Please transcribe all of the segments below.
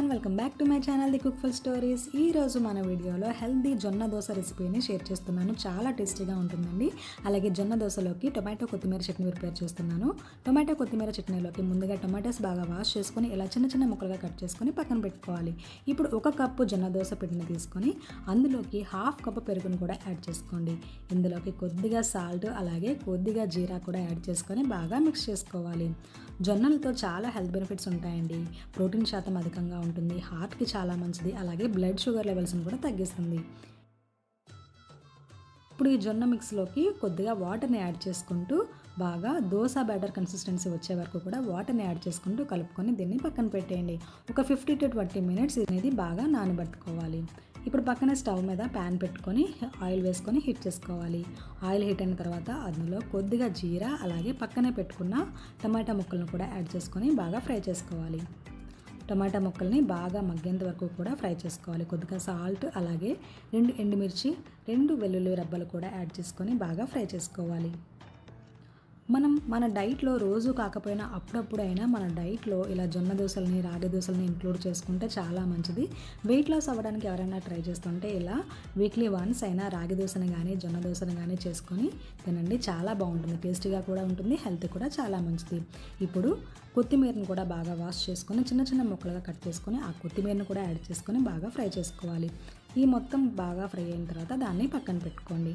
Everyone welcome back to my channel the cook full stories ఈ రోజు మన వీడియోలో హెల్దీ జొన్న దోశ రెసిపీని షేర్ చేస్తున్నాను. చాలా టేస్టీగా ఉంటుందండి. అలాగే జొన్న దోశలోకి టొమాటో కొత్తిమీర చట్నీ ప్రిపేర్ చేస్తున్నాను. టొమాటో కొత్తిమీర చట్నీలోకి ముందుగా టొమాటోస్ బాగా వాష్ చేసుకొని ఇలా చిన్న చిన్న ముక్కలుగా కట్ చేసుకొని పక్కన పెట్టుకోవాలి. ఇప్పుడు ఒక కప్పు జొన్న దోశ పిండిని తీసుకొని అందులోకి హాఫ్ కప్పు పెరుగును కూడా యాడ్ చేసుకోండి. ఇందులోకి కొద్దిగా సాల్ట్ అలాగే కొద్దిగా జీరా కూడా యాడ్ చేసుకొని బాగా మిక్స్ చేసుకోవాలి. జొన్నలతో చాలా హెల్త్ బెనిఫిట్స్ ఉంటాయండి. ప్రోటీన్ శాతం అధికంగా ఉంటుంది. హార్ట్కి చాలా మంచిది. అలాగే బ్లడ్ షుగర్ లెవెల్స్ని కూడా తగ్గిస్తుంది. ఇప్పుడు ఈ జొన్న మిక్స్లోకి కొద్దిగా వాటర్ని యాడ్ చేసుకుంటూ బాగా దోశ బ్యాటర్ కన్సిస్టెన్సీ వచ్చే వరకు కూడా వాటర్ని యాడ్ చేసుకుంటూ కలుపుకొని దీన్ని పక్కన పెట్టేయండి. ఒక ఫిఫ్టీ టు ట్వంటీ మినిట్స్ అనేది బాగా నానబెట్టుకోవాలి. ఇప్పుడు పక్కన స్టవ్ మీద ప్యాన్ పెట్టుకొని ఆయిల్ వేసుకొని హీట్ చేసుకోవాలి. ఆయిల్ హీట్ అయిన తర్వాత అందులో కొద్దిగా జీరా అలాగే పక్కనే పెట్టుకున్న టమాటా ముక్కలను కూడా యాడ్ చేసుకొని బాగా ఫ్రై చేసుకోవాలి. టమాటా ముక్కల్ని బాగా మగ్గేంత వరకు కూడా ఫ్రై చేసుకోవాలి. కొద్దిగా సాల్ట్ అలాగే రెండు ఎండుమిర్చి రెండు వెల్లుల్లి రబ్బలు కూడా యాడ్ చేసుకొని బాగా ఫ్రై చేసుకోవాలి. మనం మన డైట్లో రోజు కాకపోయినా అప్పుడప్పుడైనా మన డైట్లో ఇలా జొన్న దోశల్ని రాగి దోశల్ని ఇంక్లూడ్ చేసుకుంటే చాలా మంచిది. వెయిట్ లాస్ అవ్వడానికి ఎవరైనా ట్రై చేస్తుంటే ఇలా వీక్లీ వన్స్ అయినా రాగి దోశని కానీ జొన్న దోశని కానీ చేసుకొని తినండి. చాలా బాగుంటుంది. టేస్టీగా కూడా ఉంటుంది. హెల్త్ కూడా చాలా మంచిది. ఇప్పుడు కొత్తిమీరను కూడా బాగా వాష్ చేసుకొని చిన్న చిన్న ముక్కలుగా కట్ చేసుకొని ఆ కొత్తిమీరను కూడా యాడ్ చేసుకొని బాగా ఫ్రై చేసుకోవాలి. ఈ మొత్తం బాగా ఫ్రై అయిన తర్వాత దాన్ని పక్కన పెట్టుకోండి.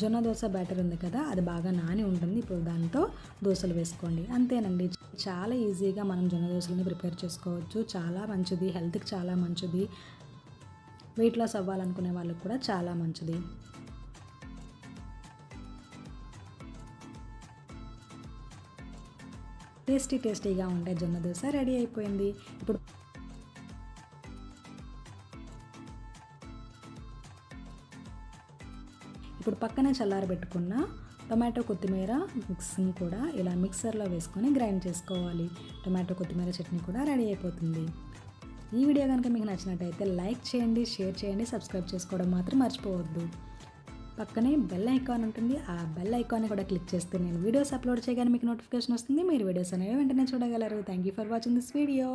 జొన్న దోశ బ్యాటర్ ఉంది కదా అది బాగా నాని ఉంటుంది. ఇప్పుడు దాంతో దోశలు వేసుకోండి. అంతేనండి. చాలా ఈజీగా మనం జొన్న దోశలని ప్రిపేర్ చేసుకోవచ్చు. చాలా మంచిది. హెల్త్కి చాలా మంచిది. వెయిట్ లాస్ అవ్వాలనుకునే వాళ్ళకి కూడా చాలా మంచిది. టేస్టీ టేస్టీగా ఉండే జొన్న దోశ రెడీ అయిపోయింది. ఇప్పుడు ఇప్పుడు పక్కనే చల్లారబెట్టుకున్న టొమాటో కొత్తిమీర మిక్స్ని కూడా ఇలా మిక్సర్లో వేసుకొని గ్రైండ్ చేసుకోవాలి. టొమాటో కొత్తిమీర చట్నీ కూడా రెడీ అయిపోతుంది. ఈ వీడియో కనుక మీకు నచ్చినట్టయితే లైక్ చేయండి షేర్ చేయండి సబ్స్క్రైబ్ చేసుకోవడం మాత్రం మర్చిపోవద్దు. పక్కనే బెల్ ఐకాన్ ఉంటుంది. ఆ బెల్ ఐకాన్ని కూడా క్లిక్ చేస్తే నేను వీడియోస్ అప్లోడ్ చేయగానే మీకు నోటిఫికేషన్ వస్తుంది. మీరు వీడియోస్ అనేవి వెంటనే చూడగలరు. Thank you for watching this video